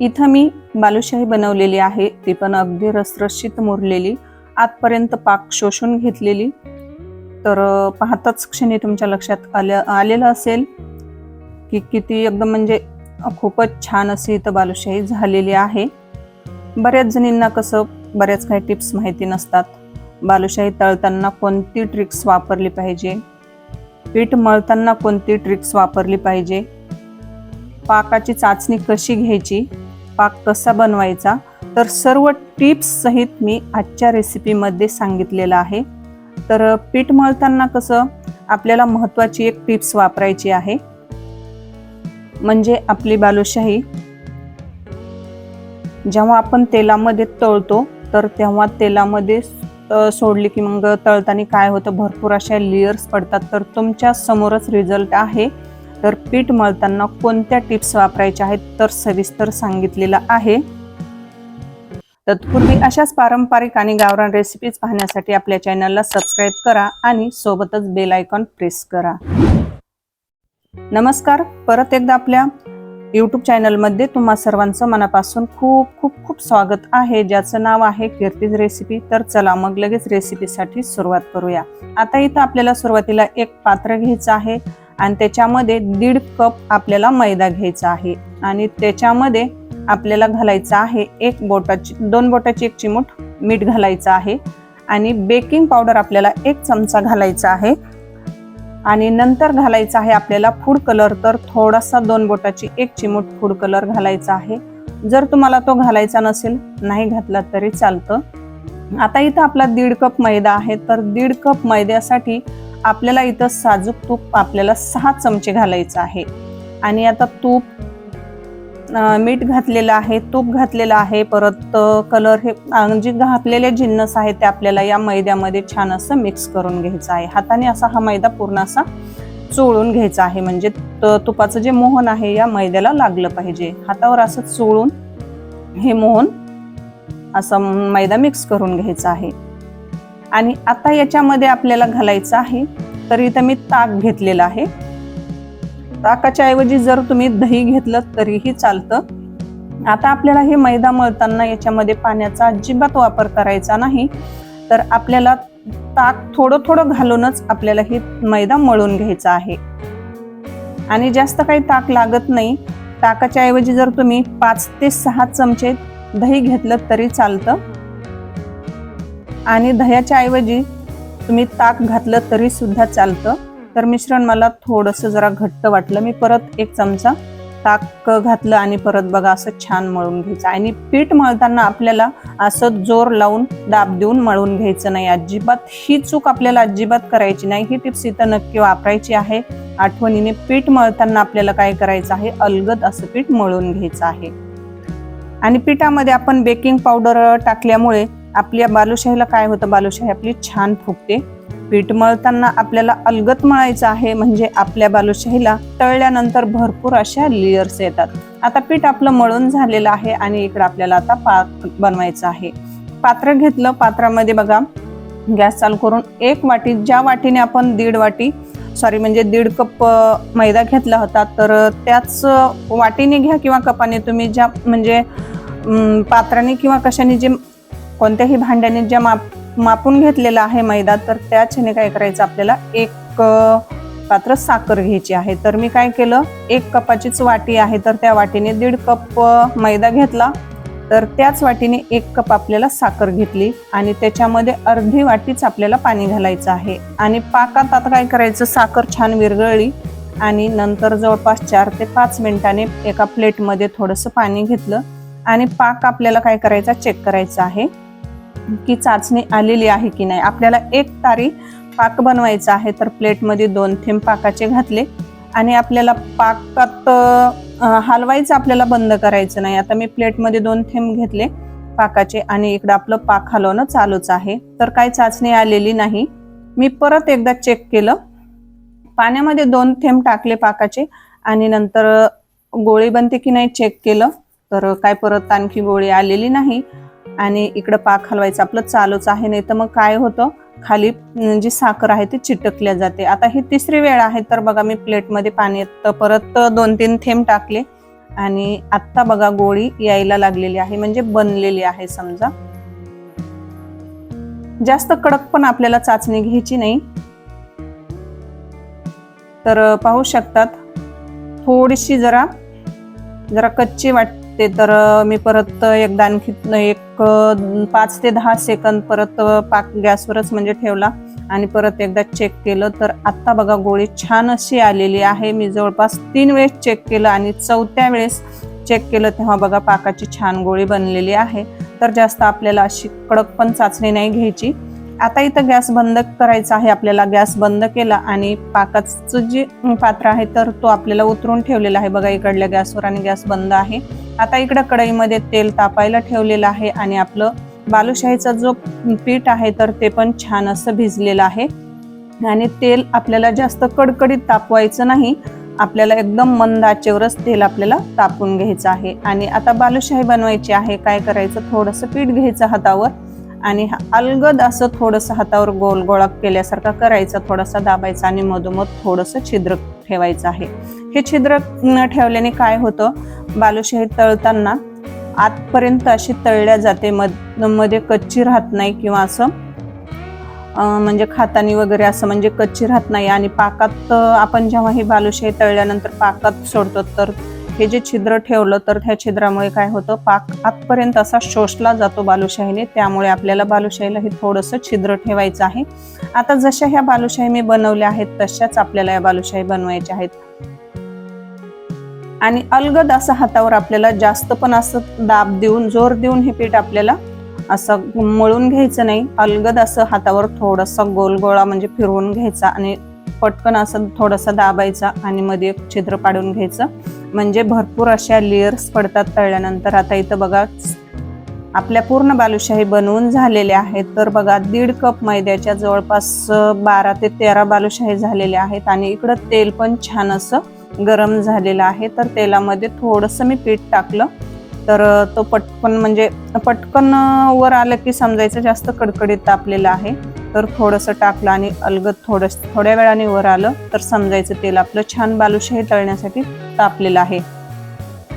इथं मी बालुशाही बनवलेली आहे. ती पण अगदी रसरशीत मुरलेली. आतपर्यंत पाक शोषून घेतलेली. तर पाहताच क्षणी तुमच्या लक्षात आल्या आलेलं असेल की किती एकदम म्हणजे खूपच छान अशी इथं बालुशाही झालेली आहे. बऱ्याच जणींना कसं बऱ्याच काही टिप्स माहिती नसतात. बालुशाही तळताना कोणती ट्रिक्स वापरली पाहिजे? पीठ मळताना कोणती ट्रिक्स वापरली पाहिजे? पाकाची चाचणी कशी घ्यायची? पाक कसा बनवायचा तर सर्व टिप्स सहित मी आजच्या रेसिपीमध्ये सांगितलेलं आहे. तर पीठ मळताना कसं आपल्याला महत्त्वाची एक टिप्स वापरायची आहे. म्हणजे आपली बालुशाही. जेव्हा आपण तेलामध्ये तळतो तर तेव्हा तेलामध्ये सोडली की मग तळताना काय होतं भरपूर अशा लेयर्स पडतात. तर तुमच्या समोरच रिझल्ट आहे. तर पीठ मळताना कोणत्या टिप्स वापरायच्या आहेत तर सविस्तर सांगितलेलं आहे. तत्पूर्वी अशाच पारंपरिक आणि गावरान रेसिपीज पाहण्यासाठी आपल्या चॅनलला सबस्क्राईब करा आणि सोबतच बेल आयकॉन प्रेस करा. नमस्कार परत एकदा आपल्या यूट्यूब चॅनलमध्ये तुम्हा सर्वांचं मनापासून खूप खूप खूप स्वागत आहे. ज्याचं नाव आहे कीर्तीज रेसिपी तर चला मग लगेच रेसिपीसाठी सुरुवात करूया. आता इथं आपल्याला सुरुवातीला एक पात्र घ्यायचं आहे. आणि त्याच्यामध्ये दीड कप आपल्याला मैदा घ्यायचा आहे. आणि त्याच्यामध्ये आपल्याला घालायचं आहे एक बोटाची दोन बोटाची एक चिमूट मीठ घालायचं आहे. आणि बेकिंग पावडर आपल्याला एक चमचा घालायचा आहे. आणि नंतर घालायचा आहे आपल्याला फूड कलर तर थोडासा दोन बोटाची एक चिमूट फूड कलर घालायचा आहे. जर तुम्हाला तो घालायचा नसेल नाही घातला तरी चालतं. आता इथं आपला दीड कप मैदा आहे. तर दीड कप मैद्यासाठी आपल्याला इथं साजूक तूप आपल्याला सहा चमचे घालायचं आहे. आणि आता तूप मीठ घातलेलं आहे तूप घातलेलं आहे परत कलर हे जे घातलेले जिन्नस आहे ते आपल्याला या मैद्यामध्ये छान असं मिक्स करून घ्यायचं आहे. हाताने असा हा मैदा पूर्ण असा चोळून घ्यायचा आहे. म्हणजे त- तुपाचं जे मोहन आहे या मैद्याला लागलं पाहिजे. हातावर असं चोळून हे मोहन असं मैदा मिक्स करून घ्यायचा आहे. आणि आता याच्यामध्ये आपल्याला घालायचं आहे. तर इथं मी ताक घेतलेलं आहे. ताकाच्या ऐवजी जर तुम्ही दही घेतलं तरीही चालतं. आता आपल्याला हे मैदा मळताना याच्यामध्ये पाण्याचा अजिबात वापर करायचा नाही. तर आपल्याला ताक थोडं थोडं घालूनच आपल्याला हे मैदा मळून घ्यायचा आहे. आणि जास्त काही ताक लागत नाही. ताकाच्या ऐवजी जर तुम्ही पाच ते सहा चमचे दही घेतलं तरी चालतं. आणि दह्याच्या ऐवजी तुम्ही ताक घातलं तरी सुद्धा चालतं. तर मिश्रण मला थोडंसं जरा घट्ट वाटलं. मी परत एक चमचा ताक घातलं आणि परत बघा असं छान मळून घ्यायचं. आणि पीठ मळताना आपल्याला असं जोर लावून दाब देऊन मळून घ्यायचं नाही. अजिबात ही चूक आपल्याला अजिबात करायची नाही. ही टिप्स इथं नक्की वापरायची आहे. आठवणीने पीठ मळताना आपल्याला काय करायचं आहे? अलगद असं पीठ मळून घ्यायचं आहे. आणि पिठामध्ये आपण बेकिंग पावडर टाकल्यामुळे आपल्या बालुशाहीला काय होतं? बालुशाही आपली छान फुगते. पीठ मळताना आपल्याला अलगत मळायचं आहे म्हणजे आपल्या बालुशाहीला तळल्यानंतर भरपूर अशा लेयर्स येतात. आता पीठ आपलं मळून झालेलं आहे आणि इकडं आपल्याला आता पाक बनवायचं आहे. पात्र घेतलं. पात्रामध्ये बघा गॅस चालू करून एक वाटी ज्या वाटीने आपण दीड वाटी सॉरी म्हणजे दीड कप मैदा घेतला होता तर त्याच वाटीने घ्या किंवा कपाने. तुम्ही ज्या म्हणजे पात्राने किंवा कशाने जे कोणत्याही भांड्याने ज्या माप मापून घेतलेला आहे मैदा तर त्याच ह्याने काय करायचं? आपल्याला एक पात्र साखर घ्यायची आहे. तर मी काय केलं? एक कपाचीच वाटी आहे तर त्या वाटीने दीड कप मैदा घेतला. तर त्याच वाटीने एक कप आपल्याला साखर घेतली आणि त्याच्यामध्ये अर्धी वाटीच आपल्याला पाणी घालायचं आहे. आणि पाकात आता काय करायचं? साखर छान विरघळली आणि नंतर जवळपास चार ते पाच मिनिटाने एका प्लेटमध्ये थोडंसं पाणी घेतलं आणि पाक आपल्याला काय करायचा? चेक करायचा आहे. की चाचणी आलेली आहे की नाही. आपल्याला एक तारी पाक बनवायचा आहे तर प्लेटमध्ये दोन थेंब पाकाचे घातले आणि आपल्याला पाकात हलवायचं आपल्याला बंद करायचं नाही. आता मी प्लेटमध्ये दोन थेंब घेतले पाकाचे आणि इकडं आपलं पाक हलवणं चालूच आहे. तर काय चाचणी आलेली नाही. मी परत एकदा चेक केलं. पाण्यामध्ये दोन थेंब टाकले पाकाचे आणि नंतर गोळी बनते की नाही चेक केलं. तर काय परत आणखी गोळी आलेली नाही. आणि इकडं पाक हलवायचं आपलं चालूच आहे नाही तर मग काय होतं? खाली जी साखर आहे ती चिटकल्या जाते. आता ही तिसरी वेळ आहे तर बघा मी प्लेटमध्ये पाणी येतं. परत दोन तीन थेंब टाकले आणि आत्ता बघा गोळी यायला लागलेली आहे म्हणजे बनलेली आहे समजा. जास्त कडक पण आपल्याला चाचणी घ्यायची नाही. तर पाहू शकतात. थोडीशी जरा जरा कच्ची ते तर मी परत एकदा आणखी एक पाच ते दहा सेकंद परत पाक गॅसवरच म्हणजे ठेवला. आणि परत एकदा चेक केलं तर आत्ता बघा गोळी छान अशी आलेली आहे. मी जवळपास तीन वेळेस चेक केलं आणि चौथ्या वेळेस चेक केलं तेव्हा बघा पाकाची छान गोळी बनलेली आहे. तर जास्त आपल्याला अशी कडक पण चाचणी नाही घ्यायची. आता इथं गॅस बंद करायचा आहे. आपल्याला गॅस बंद केला आणि पाकाचं जे पात्र आहे तर तो आपल्याला उतरून ठेवलेला आहे. बघा इकडल्या गॅसवर आणि गॅस बंद आहे. आता इकडं कढईमध्ये तेल तापायला ठेवलेलं आहे आणि आपलं बालुशाहीचा जो पीठ आहे तर ते पण छान असं भिजलेलं आहे. आणि तेल आपल्याला जास्त कडकडीत तापवायचं नाही. आपल्याला एकदम मंद आचेवरच तेल आपल्याला तापून घ्यायचं आहे. आणि आता बालुशाही बनवायची आहे. काय करायचं? थोडंसं पीठ घ्यायचं हातावर आणि हा अलगद असं थोडंसं हातावर गोल गोळा केल्यासारखा करायचा. थोडासा दाबायचा आणि मधोमध थोडंसं छिद्र ठेवायचं आहे. हे छिद्र न ठेवल्याने काय होतं? बालुशाही तळताना आतपर्यंत अशी तळल्या जाते. मधमध्ये कच्ची राहत नाही किंवा असं म्हणजे खातानी वगैरे असं म्हणजे कच्ची राहत नाही. आणि पाकात आपण जेव्हा ही बालुशाही तळल्यानंतर पाकात सोडतो तर हे जे छिद्र ठेवलं तर त्या छिद्रामुळे काय होतं? पाक आतपर्यंत असा शोषला जातो बालुशाहीने. त्यामुळे आपल्याला बालुशाहीला हे थोडंसं छिद्र ठेवायचं आहे. आता जशा ह्या बालुशाही मी बनवल्या आहेत तशाच आपल्याला या बालुशाही बनवायच्या आहेत. आणि अलगद असं हातावर आपल्याला जास्त पण असं दाब देऊन जोर देऊन हे पीठ आपल्याला असं मळून घ्यायचं नाही. अलगद असं हातावर थोडासा गोल गोळा म्हणजे फिरवून घ्यायचा आणि पटकन असं थोडासा दाबायचा आणि मध्ये एक छिद्र पाडून घ्यायचं. म्हणजे भरपूर अशा लेयर्स पडतात तळल्यानंतर. आता इथं बघा आपल्या पूर्ण बालुशाही बनवून झालेल्या आहेत. तर बघा दीड कप मैद्याच्या जवळपास बारा ते तेरा बालुशाही झालेल्या आहेत आणि इकडं तेल पण छान असं गरम झालेलं आहे तर तेलामध्ये थोडंसं मी पीठ टाकलं. तर तो पटकन म्हणजे पटकन वर आलं की समजायचं जास्त कडकडीत तापलेलं आहे. तर थोडंसं टाकलं आणि अलगद थोडस थोड्या वेळाने वर आलं तर समजायचं तेल आपलं छान बालुशाही तळण्यासाठी तापलेलं आहे.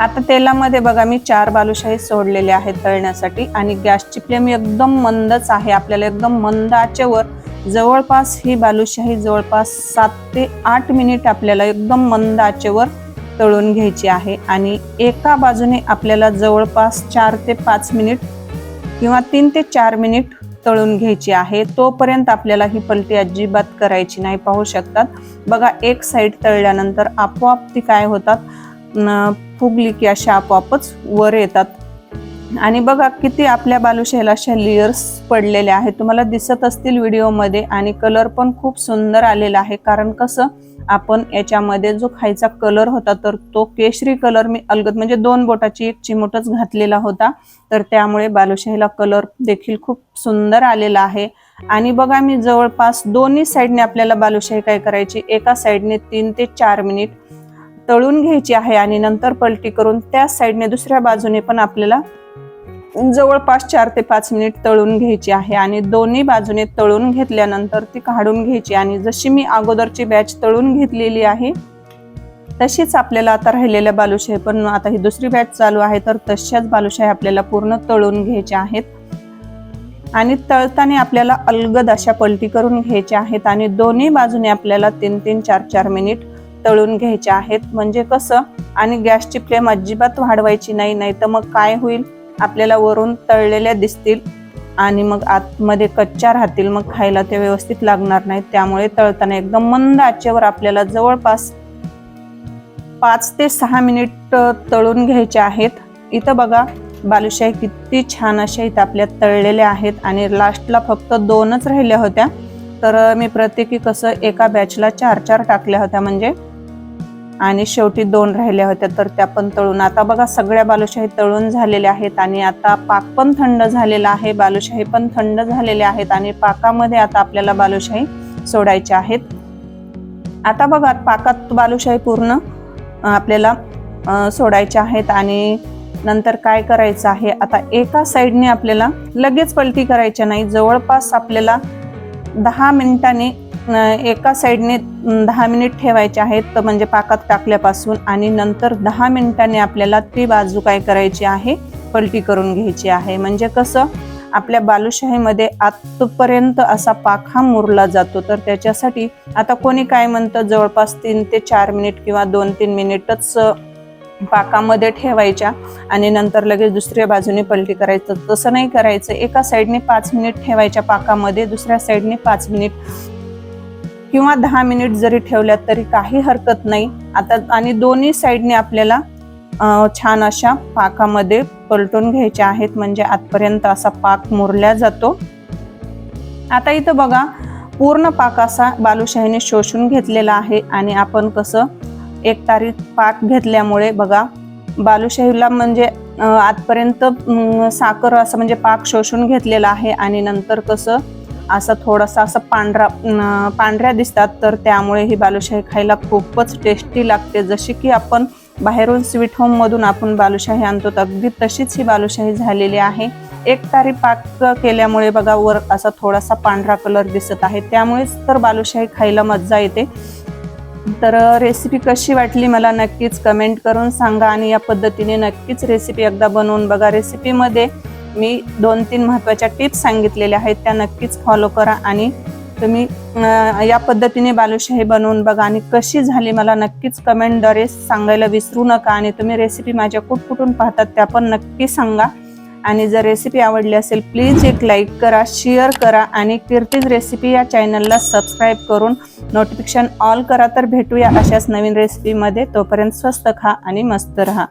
आता तेलामध्ये बघा मी चार बालुशाही सोडलेले आहेत तळण्यासाठी आणि गॅसची फ्लेम एकदम मंदच आहे. आपल्याला एकदम मंद आचेवर जवळपास ही बालुशाही जवळपास सात ते आठ मिनिट आपल्याला एकदम मंद आचेवर तळून घ्यायची आहे. आणि एका बाजूने आपल्याला जवळपास चार ते पाच मिनिट किंवा तीन ते चार मिनिट तळून घ्यायची आहे. तोपर्यंत आपल्याला ही पलटी अजिबात करायची नाही. पाहू शकतात. बघा एक साईड तळल्यानंतर आपोआप ती काय होतात? फुगली की अशा आपोआपच वर येतात. आणि बघा किती आपल्या बालुशाहीला अशा लेयर्स पडलेल्या आहेत. तुम्हाला दिसत असतील व्हिडिओमध्ये आणि कलर पण खूप सुंदर आलेला आहे. कारण कसं आपण याच्यामध्ये जो खायचा कलर होता तर तो केशरी कलर मी अलगद म्हणजे दोन बोटाची एक चिमूटच घातलेला होता. तर त्यामुळे बालुशाहीला कलर देखील खूप सुंदर आलेला आहे. आणि बघा मी जवळपास दोन्ही साईडने आपल्याला बालुशाही काय करायची? एका साईडने तीन ते चार मिनिट तळून घ्यायची आहे आणि नंतर पलटी करून त्या साईडने दुसऱ्या बाजूने पण आपल्याला जवळपास चार ते पाच मिनिट तळून घ्यायची आहे आणि दोन्ही बाजूने तळून घेतल्यानंतर ती काढून घ्यायची. आणि जशी मी अगोदरची बॅच तळून घेतलेली आहे तशीच आपल्याला आता राहिलेल्या बालुशाही पण आता ही दुसरी बॅच चालू आहे तर तशाच बालुशाही आपल्याला पूर्ण तळून घ्यायच्या आहेत. आणि तळताना आपल्याला अलगद अशा पलटी करून घ्यायच्या आहेत आणि दोन्ही बाजूने आपल्याला तीन तीन चार चार मिनिट तळून घ्यायच्या आहेत. म्हणजे कसं? आणि गॅसची फ्लेम अजिबात वाढवायची नाही नाही तर मग काय होईल? आपल्याला वरून तळलेल्या दिसतील आणि मग आतमध्ये कच्च्या राहतील मग खायला ते व्यवस्थित लागणार नाहीत त्यामुळे तळताना एकदम मंद आचेवर आपल्याला जवळपास पाच ते सहा मिनिट तळून घ्यायचे आहेत. इथं बघा बालुशाही किती छान अशा इथं आपल्या तळलेल्या आहेत आणि लास्टला फक्त दोनच राहिल्या होत्या. तर मी प्रत्येकी कसं एका बॅचला चार चार टाकल्या होत्या. म्हणजे आणि शेवटी दोन राहिल्या होत्या तर त्या पण तळून. आता बघा सगळ्या बालुशाही तळून झालेल्या आहेत आणि आता पाक पण थंड झालेला आहे बालुशाही पण थंड झालेल्या आहेत आणि पाकामध्ये आता आपल्याला बालुशाही सोडायच्या आहेत. आता बघा पाकात बालुशाही पूर्ण आपल्याला सोडायच्या आहेत आणि नंतर काय करायचं आहे? आता एका साईडने आपल्याला लगेच पलटी करायच्या नाही जवळपास आपल्याला दहा मिनिटांनी एका साईडने दहा मिनिट ठेवायचे आहेत. तर म्हणजे पाकात टाकल्यापासून आणि नंतर दहा मिनिटांनी आपल्याला ती बाजू काय करायची आहे पलटी करून घ्यायची आहे. म्हणजे कसं आपल्या बालुशाहीमध्ये आतपर्यंत असा पाक हा मुरला जातो. तर त्याच्यासाठी आता कोणी काय म्हणतं जवळपास तीन ते चार मिनिट किंवा दोन तीन मिनिटच पाकामध्ये ठेवायच्या आणि नंतर लगेच दुसऱ्या बाजूने पलटी करायचं. तसं नाही करायचं. एका साईडने पाच मिनिट ठेवायच्या पाकामध्ये दुसऱ्या साईडने पाच मिनिट. किंवा दहा मिनिट जरी ठेवल्यात तरी काही हरकत नाही. आता आणि दोन्ही साईडने आपल्याला छान अशा पाकामध्ये पलटून घ्यायच्या आहेत. म्हणजे आतपर्यंत असा पाक मुरल्या जातो. आता इथं बघा पूर्ण पाक असा बालुशाहीने शोषून घेतलेला आहे. आणि आपण कसं एक तारीख पाक घेतल्यामुळे बघा बालुशाहीला म्हणजे आतपर्यंत साखर असं म्हणजे पाक शोषून घेतलेला आहे. आणि नंतर कसं असं थोडासा असं पांढरा पांढऱ्या दिसतात तर त्यामुळे ही बालुशाही खायला खूपच टेस्टी लागते. जशी की आपण बाहेरून स्वीट होममधून आपण बालुशाही आणतो तर अगदी तशीच ही बालुशाही झालेली आहे. एक तारी पाक केल्यामुळे बघा वर असा थोडासा पांढरा कलर दिसत आहे. त्यामुळेच तर बालुशाही खायला मज्जा येते. तर रेसिपी कशी वाटली मला नक्कीच कमेंट करून सांगा आणि या पद्धतीने नक्कीच रेसिपी एकदा बनवून बघा. रेसिपीमध्ये मी दोन तीन महत्त्वाच्या टिप्स सांगितलेल्या आहेत त्या नक्कीच फॉलो करा आणि तुम्ही या पद्धतीने बालुशाही बनवून बघा आणि कशी झाली मला नक्कीच कमेंटद्वारे सांगायला विसरू नका आणि तुम्ही रेसिपी माझ्या कुठ कुठून पाहतात त्या पण नक्की सांगा. आणि जर रेसिपी आवडली असेल प्लीज एक लाईक करा शेअर करा आणि कीर्तीज रेसिपी या चॅनलला सबस्क्राईब करून नोटिफिकेशन ऑल करा. तर भेटूया अशाच नवीन रेसिपीमध्ये तोपर्यंत स्वस्त खा आणि मस्त रहा.